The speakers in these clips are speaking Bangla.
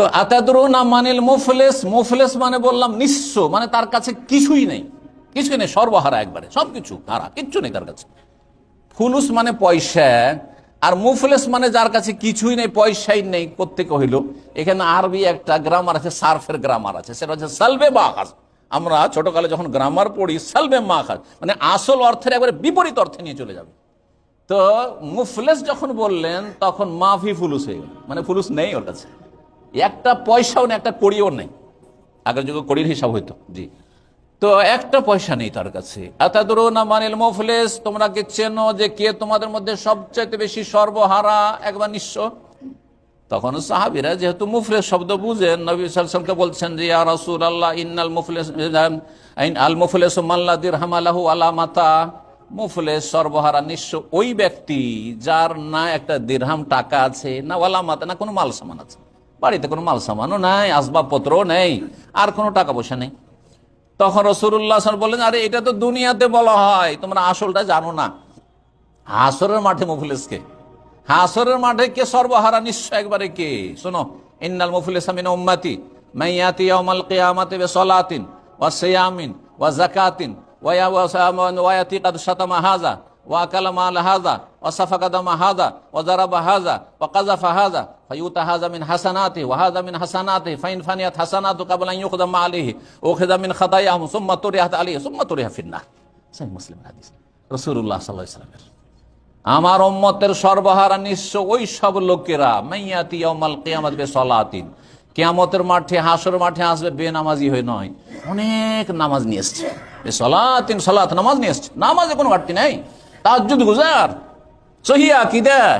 তো আতাদরুনা মানিল মুফলেস মুফলেস মানে বললাম নিঃস্ব মানে তার কাছে কিছুই নেই। কিছুই নেই, সর্বহারা একবারে, সবকিছু হারা কিচ্ছু নেই তার কাছে। ফুলুস মানে পয়সা, আর মুফলেস মানে যার কাছে কিছুই নেই, পয়সাই নেই কোথেকে হইল? এখানে আরবি একটা গ্রামার আছে, সার্ফের গ্রামার আছে, সেটা হচ্ছে সালবে মাখাজ। আমরা ছোটকালে যখন গ্রামার পড়ি, সালবে মাখাজ মানে আসল অর্থের একবারে বিপরীত অর্থে নিয়ে চলে যাবে। তো মুফলেস যখন বললেন, তখন মাফি ফুলুস হয়ে গেল মানে ফুলুস নেই ওর কাছে। একটা পয়সাও নেই, একটা কড়িও নেই। আগের যুগে কড়ির হিসাব হইতো, জি। তো একটা পয়সা নেই তার কাছে। না মানিল তোমরা কি চেনো যে কে তোমাদের মধ্যে সবচাইতে বেশি সর্বহারা, একবার নিঃস্ব তখন সাহাবিরা যেহেতু মুফলেস শব্দ বুঝেন, নবী বলছেন যে, ইয়া রাসূল আল্লাহ ইন্নাল মুফলেস আল মুফলেস মাল্লা দিরহাম আলাহু আলা মাতা। মুফলেস সর্বহারা নিঃস্ব ওই ব্যক্তি যার না একটা দিরহাম টাকা আছে, না ওয়ালা মাতা, না কোনো মাল সামান আছে। বাড়িতে কোনো মাল সামানও নাই, আসবাবপত্রও নেই, আর কোনো টাকা পয়সা নেই। তখন রসুল্লাহ বললেন, আরে, এটা তো দুনিয়াতে বলা হয়, তোমরা আসলটা জানো না। হাসরের মাঠে মুফলেসকে, হাসরের মাঠে কে সর্বহারা, নিশ্চয় একবারে কে? শোনো, ইন্নাল মুফলিস আমিন উম্মাতি মাইয়াতি ইয়াউমাল কিয়ামাতি বিসলাতিন ওয়া সিয়ামিন ওয়া যাকাতিন ওয়া ওয়া ইয়াতি কাদ শাতামা হাযা ওয়া আকালা মাল ওয়া সাফাকা দামা ওয়া যারাবা ওয়া কাযাফা হাযা ফায়ুতা হাযা মিন হাসানাতি হাসানাতি মুসলিম আমার উম্মতের সর্বহারা নিঃস্ব ওই সব লোকেরা মাইয়াতি মাঠে হাসর মাঠে আসবে বেনামাজি হয়ে নয়। অনেক নামাজ নিয়ে এসছে। সলাতিন সলাত, নামাজ নিয়ে এসছে। নামাজে কোনো ঘাটতি নেই। তাজ্জুদ গুজার। সহিয়া কি দেয়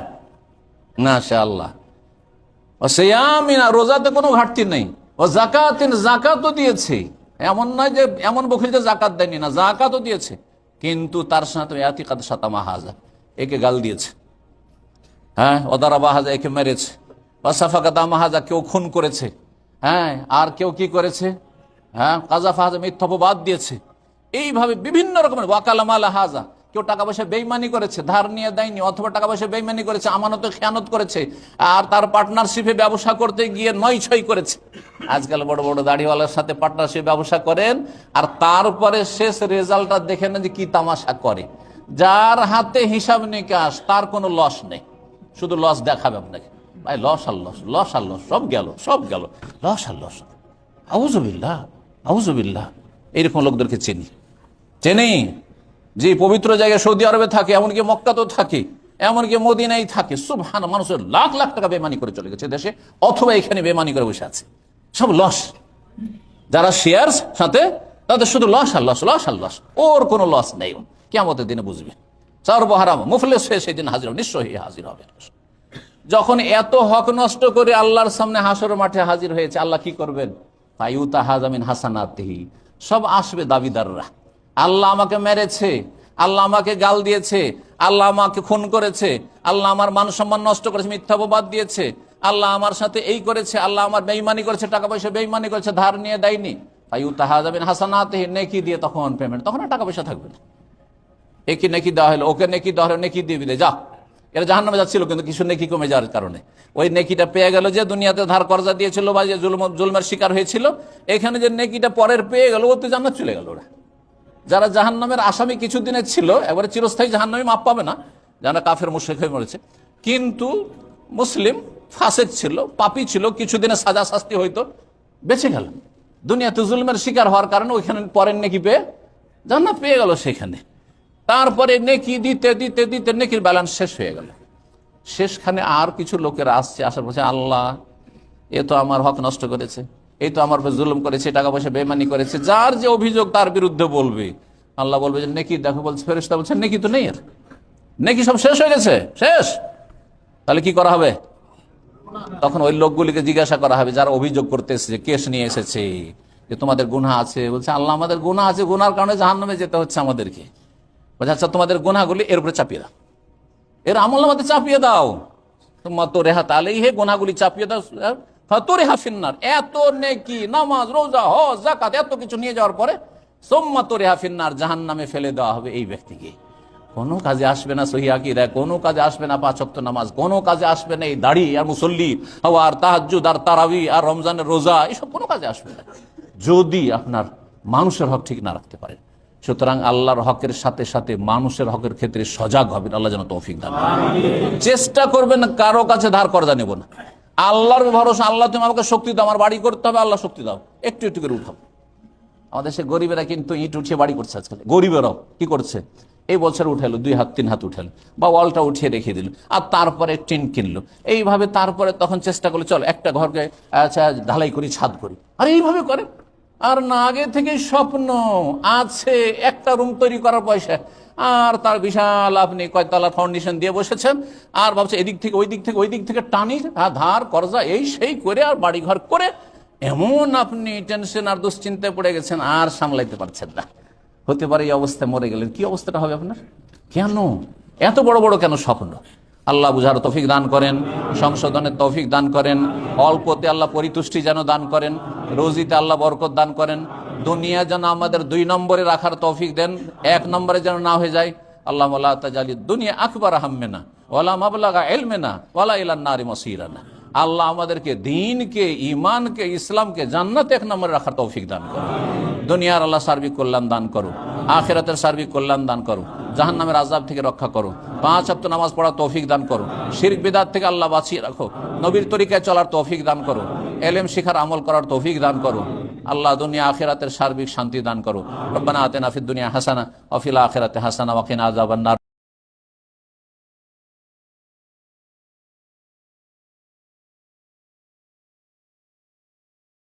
মাশাআল্লাহ। ও সেয়ামিনা রোজাতে কোনো ঘাটতি নেই। ও জাকাতিন জাকাতও দিয়েছে। এমন নয় যে এমন বকিল যে জাকাত দেয়নি না জাকাতও দিয়েছে। কিন্তু তার সাথে এতিকাদ সাতামা হাজা, একে গাল দিয়েছে। হ্যাঁ ওদারা বাহাজা একে মেরেছে। বাসাফাকা দামাহাজা কেউ খুন করেছে। হ্যাঁ আর কেউ কি করেছে? হ্যাঁ কাজা ফাহাজা মিথ্যপবাদ দিয়েছে। এইভাবে বিভিন্ন রকমের, ওয়াকালামালা হাজা কেউ টাকা পয়সা বেইমানি করেছে, ধার নিয়ে দেয়নি, অথবা টাকা পয়সা বেইমানি করেছে, আমানত খেয়ানত করেছে, আর তার পার্টনারশিপে ব্যবসা করতে গিয়ে নয় ছয় করেছে। আজকাল বড় বড় দাড়িওয়ালার সাথে পার্টনারশিপ ব্যবসা করেন, আর তারপরে শেষ রেজাল্টটা দেখে না যে কি তামাশা করে। যার হাতে হিসাব নিকাশ, তার কোনো লস নেই। শুধু লস দেখাবে আপনাকে। ভাই লস আর লস লস আর লস সব গেল সব গেল। লস আর লস আউজবিল্লা আউজবিল্লা এইরকম লোকদেরকে চিনি। চেনি? যে পবিত্র জায়গায় সৌদি আরবে থাকে, এমনকি মক্কাতেও থাকে, এমনকি মদিনাই থাকে। সুবহান, মানুষের লাখ লাখ টাকা বেমানি করে চলে গেছে দেশে, অথবা এখানে বেমানি করে বসে আছে। সব লস। যারা শেয়ার সাথে তাদের শুধু লস আর লস লস আর লস। ওর কোনো লস নেই। কেমতের দিনে বুঝবে। সর্বহারাম, মুফলেস হয়ে সেদিন হাজির হবে, নিশ্চয়ই হাজির হবে। যখন এত হক নষ্ট করে আল্লাহর সামনে হাসর মাঠে হাজির হয়েছে, আল্লাহ কি করবেন? ফাইউতা হাজামিন হাসানাতিহি। সব আসবে দাবিদাররা। আল্লাহ আমাকে মেরেছে, আল্লাহ আমাকে গাল দিয়েছে, আল্লাহ আমাকে খুন করেছে, আল্লাহ আমার মান সম্মান নষ্ট করেছে মিথ্যাপবাদ দিয়েছে, আল্লাহ আমার সাথে এই করেছে, আল্লাহ আমার বেইমানি করেছে, টাকা পয়সা বেইমানি করেছে, ধার নিয়ে দেয়নি। ফাইউতা হাজামিন হাসানাতিহি, নেকি দিয়ে তখন পেমেন্ট তখন টাকা পয়সা থাকবে নেকি হলো, ওকে নেকি যা। কিন্তু কিছু নেকি কমে যাওয়ার কারণে। ওই নেকিটা পেয়ে গেল যে দুনিয়াতে ধার কর্জা দিয়েছিল বা যে শিকার হয়েছিল, এখানে যে নেকিটা পরের পেয়ে গেল, ও তো জান্নাত চলে গেল ওরা। যারা জাহান নামের আসামি কিছুদিনের ছিল, একবারে চিরস্থায়ী জাহান নামে মাপ পাবে না, যারা কাফের মুশেক হয়ে মরেছে। কিন্তু মুসলিম ফাসেক ছিল, পাপি ছিল, কিছুদিনের সাজা শাস্তি হইতো, বেঁচে গেল। দুনিয়াতে জুলমের শিকার হওয়ার কারণে ওইখানে পরের নেকি পেয়ে জান্নাত পেয়ে গেল সেখানে তারপরে নেকি দিতে দিতে দিতে নেকির ব্যালেন্স শেষ হয়ে গেল। শেষখানে আর কিছু লোকেরা আসছে, আসার বলছে আল্লাহ, এ তো আমার হক নষ্ট করেছে। এই তো আমার উপর জুলুম করেছে টাকা পয়সা বেমানি করেছে, যার যে অভিযোগ তার বিরুদ্ধে বলবে। আল্লাহ বলবে যে, নেকি, দেখো বলছে ফেরেস্তা বলছে, নেকি তো নেই আর। নেকি সব শেষ হয়ে গেছে, শেষ। তাহলে কি করা হবে? তখন ওই লোকগুলিকে জিজ্ঞাসা করা হবে, যারা অভিযোগ করতে এসেছে, কেস নিয়ে এসেছে, যে তোমাদের গুণা আছে। বলছে, আল্লাহ, আমাদের গুণা আছে, গুনার কারণে জাহান্নামে যেতে হচ্ছে আমাদেরকে। বলছে আচ্ছা তোমাদের গুনাগুলি এর উপরে চাপিয়ে দাও। এর আমল আমাদের চাপিয়ে দাও। তোমার তো রেহা তাহলেই হে গুনাগুলি চাপিয়ে দাও। তো রেহা ফিন্নার। এত নেকি নামাজ রোজা হ জাকাত এত কিছু নিয়ে যাওয়ার পরে সোম্মা তো রেহা ফিন্নার জাহান নামে ফেলে দেওয়া হবে এই ব্যক্তিকে। কোনো কাজে আসবে না সহিয়াকি দেয় কোনো কাজে আসবে না পাঁচক্ত নামাজ কোনো কাজে আসবে না এই দাড়ি আর মুসল্লি আর তাহাজুদ আর তারাবি আর রমজানের রোজা এসব কোনো কাজে আসবে না। যদি আপনার মানুষের হক ঠিক না রাখতে পারেন সুতরাং আল্লাহর হকের সাথে সাথে মানুষের হকের ক্ষেত্রে সজাগ হবেন আল্লাহ যেন তৌফিক দান। চেষ্টা করবেন কারও কাছে ধার কর্জা নেব না। আল্লাহর ভরসা, আল্লাহ তুমি আমাকে শক্তি দাও, আমার বাড়ি করতে হবে, আল্লাহ শক্তি দাও। একটু একটু করে উঠাও। আমাদের সে গরিবেরা কিন্তু ইট উঠিয়ে বাড়ি করছে আজকাল। গরিবেরাও কি করছে? এই বছর উঠালো, দুই হাত, তিন হাত উঠালো। বা ওয়ালটা উঠিয়ে রেখে দিল। আর তারপরে টিন কিনলো। এইভাবে তারপরে তখন চেষ্টা করল, চল একটা ঘরকে আচ্ছা ঢালাই করি, ছাদ করি। আর এইভাবে করে। আর না, আগে থেকে স্বপ্ন আছে, একটা রুম তৈরি করার পয়সা। আর তার বিশাল আপনি কয়তলা ফাউন্ডেশন দিয়ে বসেছেন, আর ভাবছে এদিক থেকে ওই দিক থেকে ওই দিক থেকে টানি ধার করজা, এই সেই করে আর বাড়িঘর করে এমন আপনি টেনশন আর দুশ্চিন্তায় পড়ে গেছেন, আর সামলাইতে পারছেন না। হতে পারে এই অবস্থায় মরে গেলেন। কি অবস্থাটা হবে আপনার? কেন? এত বড় বড় কেন স্বপ্ন? আল্লাহ বুঝার তৌফিক দান করেন, সংশোধনের তৌফিক দান করেন, অল্পতে আল্লাহ পরিতুষ্টি যেন দান করেন, রোজিতে আল্লাহ বরকত দান করেন, দুনিয়া যেন আমাদের দুই নম্বরে রাখার তৌফিক দেন, এক নম্বরে যেন না হয়ে যায়। আল্লাহ তাজালি দুনিয়া আকবর আহমেনা ওয়ালা মাবলাগা এলমেনা ওয়ালা ইলান নারি মসিরানা। আল্লাহ আমাদেরকে দিনকে ইমানকে ইসলামকে জান্নাত এক নম্বরে রাখার তৌফিক দান করো দুনিয়ার আল্লাহ সার্বিক কল্যাণ দান করো আখেরাতের সার্বিক কল্যাণ দান করো। জাহান নামের আজাব থেকে রক্ষা করো। পাঁচ হপ্ত নামাজ পড়ার তৌফিক দান করো। শির বিদাত থেকে আল্লাহ বাঁচিয়ে রাখো। নবীর তরিকায় চলার তৌফিক দান করো। এলেম শিখার আমল করার তৌফিক দান করো। আল্লাহ দুনিয়া আখেরাতের সার্বিক শান্তি দান করো। রব্বানা আতেনা ফিদ দুনিয়া হাসানা অফিলা আখেরাতে হাসানা ওয়াকিনা আযাবান্নার